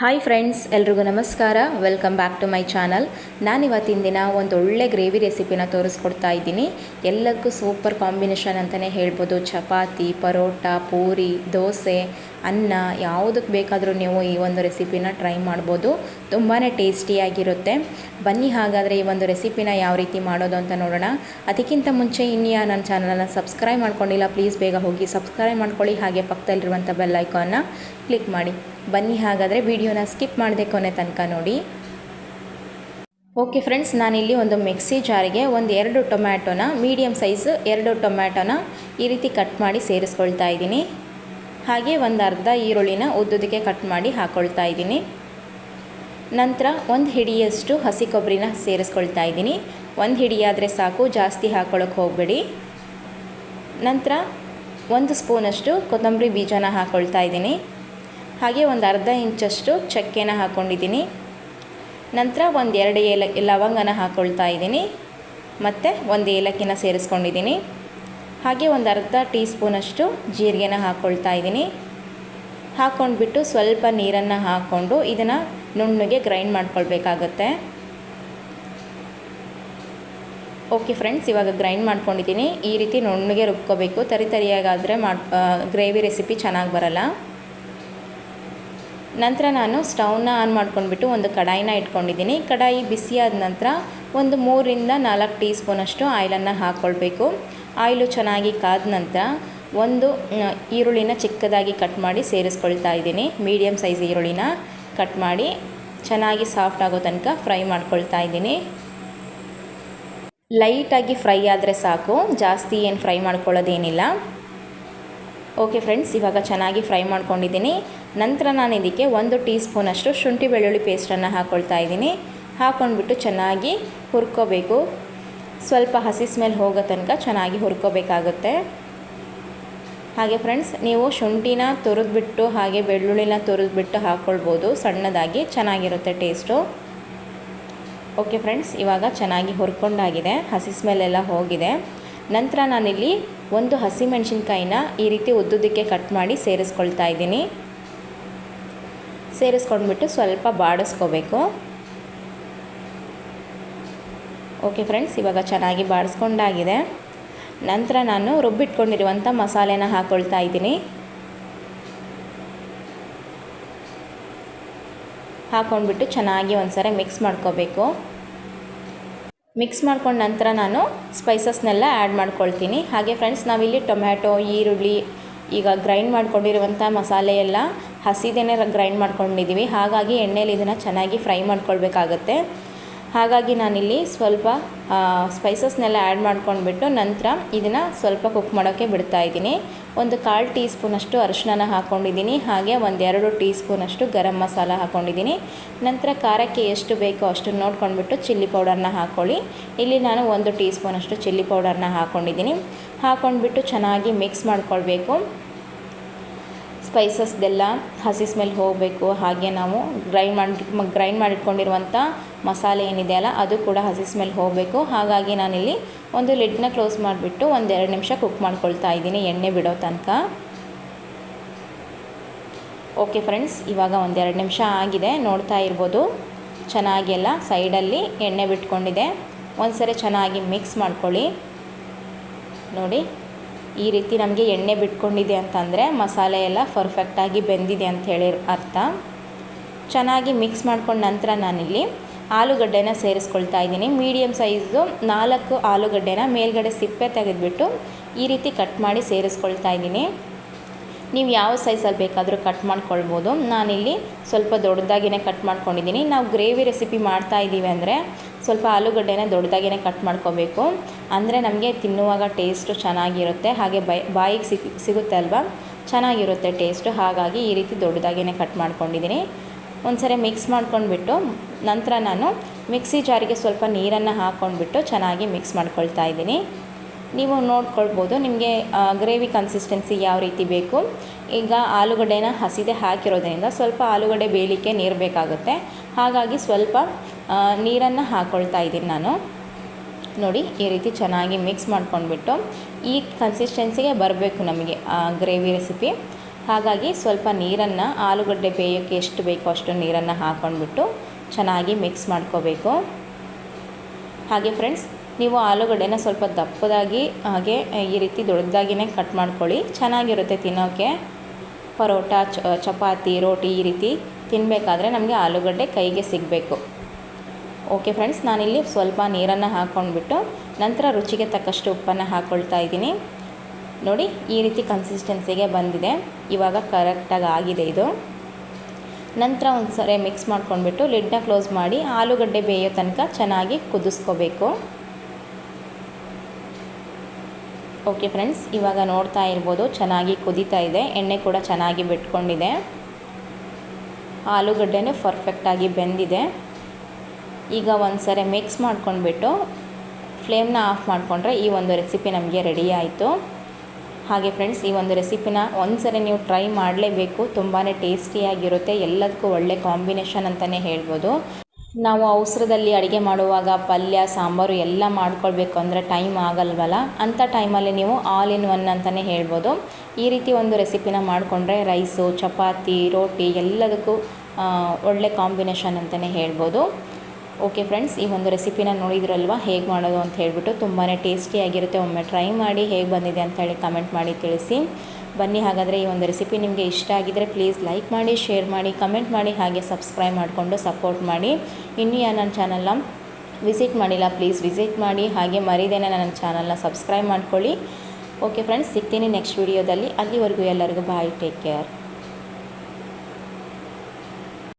Hi friends ಎಲ್ರಿಗೂ ನಮಸ್ಕಾರ. Welcome back to my channel ನಾನು ಇವತ್ತಿನ ದಿನ ಒಂದು ಒಳ್ಳೆ ಗ್ರೇವಿ ರೆಸಿಪಿನ ತೋರಿಸ್ಕೊಡ್ತಾ ಇದ್ದೀನಿ. ಎಲ್ಲಕ್ಕೂ ಸೂಪರ್ ಕಾಂಬಿನೇಷನ್ ಅಂತಲೇ ಹೇಳ್ಬೋದು. ಚಪಾತಿ, ಪರೋಟ, ಪೂರಿ, ದೋಸೆ ಅನ್ನ ಯಾವುದಕ್ಕೆ ಬೇಕಾದರೂ ನೀವು ಈ ಒಂದು ರೆಸಿಪಿನ ಟ್ರೈ ಮಾಡ್ಬೋದು. ತುಂಬಾ ಟೇಸ್ಟಿಯಾಗಿರುತ್ತೆ. ಬನ್ನಿ ಹಾಗಾದರೆ ಈ ಒಂದು ರೆಸಿಪಿನ ಯಾವ ರೀತಿ ಮಾಡೋದು ಅಂತ ನೋಡೋಣ. ಅದಕ್ಕಿಂತ ಮುಂಚೆ ಇನ್ಯಾ ನನ್ನ ಚಾನಲನ್ನು ಸಬ್ಸ್ಕ್ರೈಬ್ ಮಾಡ್ಕೊಂಡಿಲ್ಲ, ಪ್ಲೀಸ್ ಬೇಗ ಹೋಗಿ ಸಬ್ಸ್ಕ್ರೈಬ್ ಮಾಡ್ಕೊಳ್ಳಿ. ಹಾಗೆ ಪಕ್ಕದಲ್ಲಿರುವಂಥ ಬೆಲ್ ಐಕಾನ್ನ ಕ್ಲಿಕ್ ಮಾಡಿ. ಬನ್ನಿ ಹಾಗಾದರೆ ವಿಡಿಯೋನ ಸ್ಕಿಪ್ ಮಾಡದೆ ಕೊನೆ ತನಕ ನೋಡಿ. ಓಕೆ ಫ್ರೆಂಡ್ಸ್, ನಾನಿಲ್ಲಿ ಒಂದು ಮಿಕ್ಸಿ ಜಾರಿಗೆ ಒಂದು ಎರಡು ಟೊಮ್ಯಾಟೊನ ಮೀಡಿಯಮ್ ಸೈಜ್ ಎರಡು ಟೊಮ್ಯಾಟೊನ ಈ ರೀತಿ ಕಟ್ ಮಾಡಿ ಸೇರಿಸ್ಕೊಳ್ತಾ ಇದ್ದೀನಿ. ಹಾಗೆ ಒಂದು ಅರ್ಧ ಈರುಳ್ಳಿನ ಉದ್ದುದಕ್ಕೆ ಕಟ್ ಮಾಡಿ ಹಾಕ್ಕೊಳ್ತಾ ಇದ್ದೀನಿ. ನಂತರ ಒಂದು ಹಿಡಿಯಷ್ಟು ಹಸಿ ಕೊಬ್ಬರಿನ ಸೇರಿಸ್ಕೊಳ್ತಾ ಇದ್ದೀನಿ. ಒಂದು ಹಿಡಿಯಾದರೆ ಸಾಕು, ಜಾಸ್ತಿ ಹಾಕ್ಕೊಳ್ಳೋಕೆ ಹೋಗಬೇಡಿ. ನಂತರ ಒಂದು ಸ್ಪೂನಷ್ಟು ಕೊತ್ತಂಬರಿ ಬೀಜನ ಹಾಕ್ಕೊಳ್ತಾ ಇದ್ದೀನಿ. ಹಾಗೆ ಒಂದು ಅರ್ಧ ಇಂಚಷ್ಟು ಚಕ್ಕೆನ ಹಾಕ್ಕೊಂಡಿದ್ದೀನಿ ನಂತರ ಒಂದು ಎರಡು ಏಲ ಲವಂಗನ ಹಾಕ್ಕೊಳ್ತಾ ಇದ್ದೀನಿ. ಮತ್ತು ಒಂದು ಏಲಕ್ಕಿನ ಸೇರಿಸ್ಕೊಂಡಿದ್ದೀನಿ. ಹಾಗೆ ಒಂದು ಅರ್ಧ ಟೀ ಸ್ಪೂನಷ್ಟು ಜೀರಿಗೆನ ಹಾಕ್ಕೊಳ್ತಾ ಇದ್ದೀನಿ. ಹಾಕ್ಕೊಂಡ್ಬಿಟ್ಟು ಸ್ವಲ್ಪ ನೀರನ್ನು ಹಾಕ್ಕೊಂಡು ಇದನ್ನು ನುಣ್ಣಗೆ ಗ್ರೈಂಡ್ ಮಾಡ್ಕೊಳ್ಬೇಕಾಗತ್ತೆ. ಓಕೆ ಫ್ರೆಂಡ್ಸ್, ಇವಾಗ ಗ್ರೈಂಡ್ ಮಾಡ್ಕೊಂಡಿದ್ದೀನಿ. ಈ ರೀತಿ ನುಣ್ಣಗೆ ರುಬ್ಕೋಬೇಕು. ತರಿ ತರಿಯಾಗಾದರೆ ಮಾಡಿ ಗ್ರೇವಿ ರೆಸಿಪಿ ಚೆನ್ನಾಗಿ ಬರಲ್ಲ. ನಂತರ ನಾನು ಸ್ಟೌವ್ನ ಆನ್ ಮಾಡ್ಕೊಂಡ್ಬಿಟ್ಟು ಒಂದು ಕಡಾಯಿನ ಇಟ್ಕೊಂಡಿದ್ದೀನಿ. ಕಡಾಯಿ ಬಿಸಿಯಾದ ನಂತರ ಒಂದು ಮೂರಿಂದ ನಾಲ್ಕು ಟೀ ಸ್ಪೂನಷ್ಟು ಆಯಿಲನ್ನು ಹಾಕ್ಕೊಳ್ಬೇಕು ಆಯಿಲು ಚೆನ್ನಾಗಿ ಕಾದ ನಂತರ ಒಂದು ಈರುಳ್ಳಿನ ಚಿಕ್ಕದಾಗಿ ಕಟ್ ಮಾಡಿ ಸೇರಿಸ್ಕೊಳ್ತಾ ಇದ್ದೀನಿ. ಮೀಡಿಯಮ್ ಸೈಜ್ ಈರುಳ್ಳಿನ ಕಟ್ ಮಾಡಿ ಚೆನ್ನಾಗಿ ಸಾಫ್ಟ್ ಆಗೋ ತನಕ ಫ್ರೈ ಮಾಡ್ಕೊಳ್ತಾ ಇದ್ದೀನಿ. ಲೈಟಾಗಿ ಫ್ರೈ ಆದರೆ ಸಾಕು. ಜಾಸ್ತಿ ಏನು ಫ್ರೈ ಮಾಡ್ಕೊಳ್ಳೋದೇನಿಲ್ಲ. ಓಕೆ ಫ್ರೆಂಡ್ಸ್ ಇವಾಗ ಚೆನ್ನಾಗಿ ಫ್ರೈ ಮಾಡ್ಕೊಂಡಿದ್ದೀನಿ. ನಂತರ ನಾನು ಇದಕ್ಕೆ ಒಂದು ಟೀ ಸ್ಪೂನಷ್ಟು ಶುಂಠಿ ಬೆಳ್ಳುಳ್ಳಿ ಪೇಸ್ಟನ್ನು ಹಾಕ್ಕೊಳ್ತಾ ಇದ್ದೀನಿ. ಹಾಕ್ಕೊಂಡ್ಬಿಟ್ಟು ಚೆನ್ನಾಗಿ ಹುರ್ಕೋಬೇಕು. ಸ್ವಲ್ಪ ಹಸಿ ಸ್ಮೆಲ್ ಹೋಗೋ ತನಕ ಚೆನ್ನಾಗಿ ಹುರ್ಕೋಬೇಕಾಗುತ್ತೆ. ಹಾಗೆ ಫ್ರೆಂಡ್ಸ್ ನೀವು ಶುಂಠಿನ ತುರಿದ್ಬಿಟ್ಟು ಹಾಗೆ ಬೆಳ್ಳುಳ್ಳಿನ ತುರಿದ್ಬಿಟ್ಟು ಹಾಕ್ಕೊಳ್ಬೋದು ಸಣ್ಣದಾಗಿ ಚೆನ್ನಾಗಿರುತ್ತೆ ಟೇಸ್ಟು ಓಕೆ ಫ್ರೆಂಡ್ಸ್ ಇವಾಗ ಚೆನ್ನಾಗಿ ಹುರ್ಕೊಂಡಾಗಿದೆ. ಹಸಿ ಸ್ಮೆಲ್ಲೆಲ್ಲ ಹೋಗಿದೆ. ನಂತರ ನಾನಿಲ್ಲಿ ಒಂದು ಹಸಿಮೆಣಸಿನ್ಕಾಯಿನ ಈ ರೀತಿ ಉದ್ದುದಕ್ಕೆ ಕಟ್ ಮಾಡಿ ಸೇರಿಸ್ಕೊಳ್ತಾ ಇದ್ದೀನಿ. ಸೇರಿಸ್ಕೊಂಡ್ಬಿಟ್ಟು ಸ್ವಲ್ಪ ಬಾಡಿಸ್ಕೋಬೇಕು. ಓಕೆ ಫ್ರೆಂಡ್ಸ್ ಇವಾಗ ಚೆನ್ನಾಗಿ ಬಾಡಿಸ್ಕೊಂಡಾಗಿದೆ. ನಂತರ ನಾನು ರುಬ್ಬಿಟ್ಕೊಂಡಿರುವಂಥ ಮಸಾಲೆನ ಹಾಕ್ಕೊಳ್ತಾ ಇದ್ದೀನಿ. ಹಾಕ್ಕೊಂಡ್ಬಿಟ್ಟು ಚೆನ್ನಾಗಿ ಒಂದ್ಸರಿ ಮಿಕ್ಸ್ ಮಾಡ್ಕೋಬೇಕು. ಮಿಕ್ಸ್ ಮಾಡ್ಕೊಂಡ ನಂತರ ನಾನು ಸ್ಪೈಸಸ್ನೆಲ್ಲ ಆ್ಯಡ್ ಮಾಡ್ಕೊಳ್ತೀನಿ. ಹಾಗೆ ಫ್ರೆಂಡ್ಸ್ ನಾವಿಲ್ಲಿ ಟೊಮ್ಯಾಟೊ, ಈರುಳ್ಳಿ, ಈಗ ಗ್ರೈಂಡ್ ಮಾಡ್ಕೊಂಡಿರುವಂಥ ಮಸಾಲೆ ಎಲ್ಲ ಹಸಿದೇನೆ ಗ್ರೈಂಡ್ ಮಾಡ್ಕೊಂಡಿದ್ದೀವಿ. ಹಾಗಾಗಿ ಎಣ್ಣೆಯಲ್ಲಿ ಇದನ್ನು ಚೆನ್ನಾಗಿ ಫ್ರೈ ಮಾಡ್ಕೊಳ್ಬೇಕಾಗತ್ತೆ. ಹಾಗಾಗಿ ನಾನಿಲ್ಲಿ ಸ್ವಲ್ಪ ಸ್ಪೈಸಸ್ನೆಲ್ಲ ಆ್ಯಡ್ ಮಾಡ್ಕೊಂಡ್ಬಿಟ್ಟು ನಂತರ ಇದನ್ನು ಸ್ವಲ್ಪ ಕುಕ್ ಮಾಡೋಕ್ಕೆ ಬಿಡ್ತಾ ಇದ್ದೀನಿ. ಒಂದು ಕಾಲು ಟೀ ಸ್ಪೂನಷ್ಟು ಅರಿಶಿನ ಹಾಕ್ಕೊಂಡಿದ್ದೀನಿ ಹಾಗೆ ಒಂದೆರಡು ಟೀ ಸ್ಪೂನಷ್ಟು ಗರಂ ಮಸಾಲ ಹಾಕ್ಕೊಂಡಿದ್ದೀನಿ ನಂತರ ಖಾರಕ್ಕೆ ಎಷ್ಟು ಬೇಕೋ ಅಷ್ಟು ನೋಡ್ಕೊಂಡ್ಬಿಟ್ಟು ಚಿಲ್ಲಿ ಪೌಡರ್ನ ಹಾಕ್ಕೊಳ್ಳಿ ಇಲ್ಲಿ ನಾನು ಒಂದು ಟೀ ಸ್ಪೂನಷ್ಟು ಚಿಲ್ಲಿ ಪೌಡರ್ನ ಹಾಕ್ಕೊಂಡಿದ್ದೀನಿ ಹಾಕ್ಕೊಂಡ್ಬಿಟ್ಟು ಚೆನ್ನಾಗಿ ಮಿಕ್ಸ್ ಮಾಡ್ಕೊಳ್ಬೇಕು. ಸ್ಪೈಸಸ್ದೆಲ್ಲ ಹಸಿ ಸ್ಮೆಲ್ ಹೋಗಬೇಕು. ಹಾಗೆ ನಾವು ಗ್ರೈಂಡ್ ಮಾಡಿ ಗ್ರೈಂಡ್ ಮಾಡಿಟ್ಕೊಂಡಿರುವಂಥ ಮಸಾಲೆ ಏನಿದೆಯಲ್ಲ ಅದು ಕೂಡ ಹಸಿ ಸ್ಮೆಲ್ ಹೋಗಬೇಕು. ಹಾಗಾಗಿ ನಾನಿಲ್ಲಿ ಒಂದು ಲಿಡ್ನ ಕ್ಲೋಸ್ ಮಾಡಿಬಿಟ್ಟು ಒಂದೆರಡು ನಿಮಿಷ ಕುಕ್ ಮಾಡ್ಕೊಳ್ತಾ ಇದ್ದೀನಿ, ಎಣ್ಣೆ ಬಿಡೋ ತನಕ. ಓಕೆ ಫ್ರೆಂಡ್ಸ್ ಇವಾಗ ಒಂದೆರಡು ನಿಮಿಷ ಆಗಿದೆ. ನೋಡ್ತಾ ಇರ್ಬೋದು. ಚೆನ್ನಾಗಿ ಎಲ್ಲ ಸೈಡಲ್ಲಿ ಎಣ್ಣೆ ಬಿಟ್ಕೊಂಡಿದೆ. ಒಂದು ಸರಿ ಚೆನ್ನಾಗಿ ಮಿಕ್ಸ್ ಮಾಡ್ಕೊಳ್ಳಿ. ನೋಡಿ. ಈ ರೀತಿ ನಮಗೆ ಎಣ್ಣೆ ಬಿಟ್ಕೊಂಡಿದೆ ಅಂತಂದರೆ ಮಸಾಲೆ ಎಲ್ಲ ಪರ್ಫೆಕ್ಟಾಗಿ ಬೆಂದಿದೆ ಅಂತ ಹೇಳಿ ಅರ್ಥ. ಚೆನ್ನಾಗಿ ಮಿಕ್ಸ್ ಮಾಡ್ಕೊಂಡ ನಂತರ ನಾನಿಲ್ಲಿ ಆಲೂಗಡ್ಡೆನ ಸೇರಿಸ್ಕೊಳ್ತಾ ಇದ್ದೀನಿ. ಮೀಡಿಯಮ್ ಸೈಜು ನಾಲ್ಕು ಆಲೂಗಡ್ಡೆನ ಮೇಲ್ಗಡೆ ಸಿಪ್ಪೆ ತೆಗೆದುಬಿಟ್ಟು ಈ ರೀತಿ ಕಟ್ ಮಾಡಿ ಸೇರಿಸ್ಕೊಳ್ತಾ ಇದ್ದೀನಿ. ನೀವು ಯಾವ ಸೈಜಲ್ಲಿ ಬೇಕಾದರೂ ಕಟ್ ಮಾಡ್ಕೊಳ್ಬೋದು. ನಾನಿಲ್ಲಿ ಸ್ವಲ್ಪ ದೊಡ್ಡದಾಗಿಯೇ ಕಟ್ ಮಾಡ್ಕೊಂಡಿದ್ದೀನಿ. ನಾವು ಗ್ರೇವಿ ರೆಸಿಪಿ ಮಾಡ್ತಾ ಇದ್ದೀವಿ ಅಂದರೆ ಸ್ವಲ್ಪ ಆಲೂಗಡ್ಡೆನ ದೊಡ್ಡದಾಗಿಯೇ ಕಟ್ ಮಾಡ್ಕೋಬೇಕು. ಅಂದರೆ ನಮಗೆ ತಿನ್ನುವಾಗ ಟೇಸ್ಟು ಚೆನ್ನಾಗಿರುತ್ತೆ. ಹಾಗೆ ಬೈ, ಬಾಯಿಗೆ ಸಿಗ್ ಸಿಗುತ್ತೆ ಅಲ್ವಾ? ಚೆನ್ನಾಗಿರುತ್ತೆ ಟೇಸ್ಟು. ಹಾಗಾಗಿ ಈ ರೀತಿ ದೊಡ್ಡದಾಗಿಯೇ ಕಟ್ ಮಾಡ್ಕೊಂಡಿದ್ದೀನಿ. ಒಂದ್ಸರಿ ಮಿಕ್ಸ್ ಮಾಡ್ಕೊಂಡ್ಬಿಟ್ಟು ನಂತರ ನಾನು ಮಿಕ್ಸಿ ಜಾರಿಗೆ ಸ್ವಲ್ಪ ನೀರನ್ನು ಹಾಕ್ಕೊಂಡ್ಬಿಟ್ಟು ಚೆನ್ನಾಗಿ ಮಿಕ್ಸ್ ಮಾಡ್ಕೊಳ್ತಾ ಇದ್ದೀನಿ. ನೀವು ನೋಡ್ಕೊಳ್ಬೋದು ನಿಮಗೆ ಗ್ರೇವಿ ಕನ್ಸಿಸ್ಟೆನ್ಸಿ ಯಾವ ರೀತಿ ಬೇಕು. ಈಗ ಆಲೂಗಡ್ಡೆನ ಹಸಿದೆ ಹಾಕಿರೋದ್ರಿಂದ ಸ್ವಲ್ಪ ಆಲೂಗಡ್ಡೆ ಬೇಯಲಿಕ್ಕೆ ನೀರು ಬೇಕಾಗುತ್ತೆ. ಹಾಗಾಗಿ ಸ್ವಲ್ಪ ನೀರನ್ನು ಹಾಕ್ಕೊಳ್ತಾ ಇದ್ದೀನಿ ನಾನು. ನೋಡಿ, ಈ ರೀತಿ ಚೆನ್ನಾಗಿ ಮಿಕ್ಸ್ ಮಾಡ್ಕೊಂಡ್ಬಿಟ್ಟು ಈ ಕನ್ಸಿಸ್ಟೆನ್ಸಿಗೆ ಬರಬೇಕು ನಮಗೆ ಗ್ರೇವಿ ರೆಸಿಪಿ ಹಾಗಾಗಿ ಸ್ವಲ್ಪ ನೀರನ್ನು, ಆಲೂಗಡ್ಡೆ ಬೇಯೋಕ್ಕೆ ಎಷ್ಟು ಬೇಕೋ ಅಷ್ಟು ನೀರನ್ನು ಹಾಕ್ಕೊಂಡ್ಬಿಟ್ಟು ಚೆನ್ನಾಗಿ ಮಿಕ್ಸ್ ಮಾಡ್ಕೋಬೇಕು. ಹಾಗೆ ಫ್ರೆಂಡ್ಸ್ ನೀವು ಆಲೂಗಡ್ಡೆನ ಸ್ವಲ್ಪ ದಪ್ಪದಾಗಿ, ಹಾಗೆ ಈ ರೀತಿ ದೊಡ್ಡದಾಗಿಯೇ ಕಟ್ ಮಾಡ್ಕೊಳ್ಳಿ. ಚೆನ್ನಾಗಿರುತ್ತೆ ತಿನ್ನೋಕ್ಕೆ ಪರೋಟ ಚಪಾತಿ, ರೋಟಿ ಈ ರೀತಿ ತಿನ್ನಬೇಕಾದ್ರೆ ನಮಗೆ ಆಲೂಗಡ್ಡೆ ಕೈಗೆ ಸಿಗಬೇಕು. ಓಕೆ ಫ್ರೆಂಡ್ಸ್ ನಾನಿಲ್ಲಿ ಸ್ವಲ್ಪ ನೀರನ್ನು ಹಾಕ್ಕೊಂಡ್ಬಿಟ್ಟು ನಂತರ ರುಚಿಗೆ ತಕ್ಕಷ್ಟು ಉಪ್ಪನ್ನು ಹಾಕ್ಕೊಳ್ತಾ ಇದ್ದೀನಿ. ನೋಡಿ, ಈ ರೀತಿ ಕನ್ಸಿಸ್ಟೆನ್ಸಿಗೆ ಬಂದಿದೆ. ಇವಾಗ ಕರೆಕ್ಟಾಗಿ ಆಗಿದೆ ಇದು. ನಂತರ ಒಂದು ಸರಿ ಮಿಕ್ಸ್ ಮಾಡ್ಕೊಂಡ್ಬಿಟ್ಟು ಲಿಡ್ನ ಕ್ಲೋಸ್ ಮಾಡಿ ಆಲೂಗಡ್ಡೆ ಬೇಯೋ ತನಕ ಚೆನ್ನಾಗಿ ಕುದಿಸ್ಕೋಬೇಕು. ಓಕೆ ಫ್ರೆಂಡ್ಸ್ ಇವಾಗ ನೋಡ್ತಾ ಇರ್ಬೋದು, ಚೆನ್ನಾಗಿ ಕುದೀತಾ ಇದೆ, ಎಣ್ಣೆ ಕೂಡ ಚೆನ್ನಾಗಿ ಬಿಟ್ಕೊಂಡಿದೆ. ಆಲೂಗಡ್ಡೆನೂ ಪರ್ಫೆಕ್ಟಾಗಿ ಬೆಂದಿದೆ. ಈಗ ಒಂದು ಸರಿ ಮಿಕ್ಸ್ ಮಾಡ್ಕೊಂಡ್ಬಿಟ್ಟು ಫ್ಲೇಮ್ನ ಆಫ್ ಮಾಡಿಕೊಂಡ್ರೆ ಈ ಒಂದು ರೆಸಿಪಿ ನಮಗೆ ರೆಡಿ ಆಯಿತು. ಹಾಗೆ ಫ್ರೆಂಡ್ಸ್ ಈ ಒಂದು ರೆಸಿಪಿನ ಒಂದು ಸರಿ ನೀವು ಟ್ರೈ ಮಾಡಲೇಬೇಕು ತುಂಬಾ ಟೇಸ್ಟಿಯಾಗಿರುತ್ತೆ ಎಲ್ಲದಕ್ಕೂ ಒಳ್ಳೆ ಕಾಂಬಿನೇಷನ್ ಅಂತಲೇ ಹೇಳ್ಬೋದು. ನಾವು ಅವಸರದಲ್ಲಿ ಅಡುಗೆ ಮಾಡುವಾಗ ಪಲ್ಯ, ಸಾಂಬಾರು ಎಲ್ಲ ಮಾಡ್ಕೊಳ್ಬೇಕು ಅಂದರೆ ಟೈಮ್ ಆಗಲ್ವಲ್ಲ? ಅಂಥ ಟೈಮಲ್ಲಿ ನೀವು ಆಲ್ ಇನ್ ಒನ್ ಅಂತಲೇ ಹೇಳ್ಬೋದು. ಈ ರೀತಿ ಒಂದು ರೆಸಿಪಿನ ಮಾಡಿಕೊಂಡ್ರೆ ರೈಸು ಚಪಾತಿ, ರೋಟಿ ಎಲ್ಲದಕ್ಕೂ ಒಳ್ಳೆ ಕಾಂಬಿನೇಷನ್ ಅಂತಲೇ ಹೇಳ್ಬೋದು. ಓಕೆ ಫ್ರೆಂಡ್ಸ್ ಈ ಒಂದು ರೆಸಿಪಿನ ನೋಡಿದ್ರಲ್ವ? ಹೇಗೆ ಮಾಡೋದು ಅಂತ ಹೇಳ್ಬಿಟ್ಟು ತುಂಬಾ ಟೇಸ್ಟಿಯಾಗಿರುತ್ತೆ ಒಮ್ಮೆ ಟ್ರೈ ಮಾಡಿ ಹೇಗೆ ಬಂದಿದೆ ಅಂತ ಹೇಳಿ ಕಮೆಂಟ್ ಮಾಡಿ ತಿಳಿಸಿ. ಬನ್ನಿ. ಹಾಗಾದರೆ ಈ ಒಂದು ರೆಸಿಪಿ ನಿಮಗೆ ಇಷ್ಟ ಆಗಿದ್ದರೆ ಪ್ಲೀಸ್ ಲೈಕ್ ಮಾಡಿ ಶೇರ್ ಮಾಡಿ ಕಮೆಂಟ್ ಮಾಡಿ, ಹಾಗೆ ಸಬ್ಸ್ಕ್ರೈಬ್ ಮಾಡಿಕೊಂಡು ಸಪೋರ್ಟ್ ಮಾಡಿ. ಇನ್ನೂ ನನ್ನ ಚಾನಲ್ನ ವಿಸಿಟ್ ಮಾಡಿಲ್ಲ ಪ್ಲೀಸ್ ವಿಸಿಟ್ ಮಾಡಿ. ಹಾಗೆ ಮರಿದೇನೆ ನನ್ನ ಚಾನಲ್ನ ಸಬ್ಸ್ಕ್ರೈಬ್ ಮಾಡ್ಕೊಳ್ಳಿ. ಓಕೆ ಫ್ರೆಂಡ್ಸ್ ಸಿಗ್ತೀನಿ ನೆಕ್ಸ್ಟ್ ವೀಡಿಯೋದಲ್ಲಿ ಅಲ್ಲಿವರೆಗೂ ಎಲ್ಲರಿಗೂ ಬಾಯ್ ಟೇಕ್ ಕೇರ್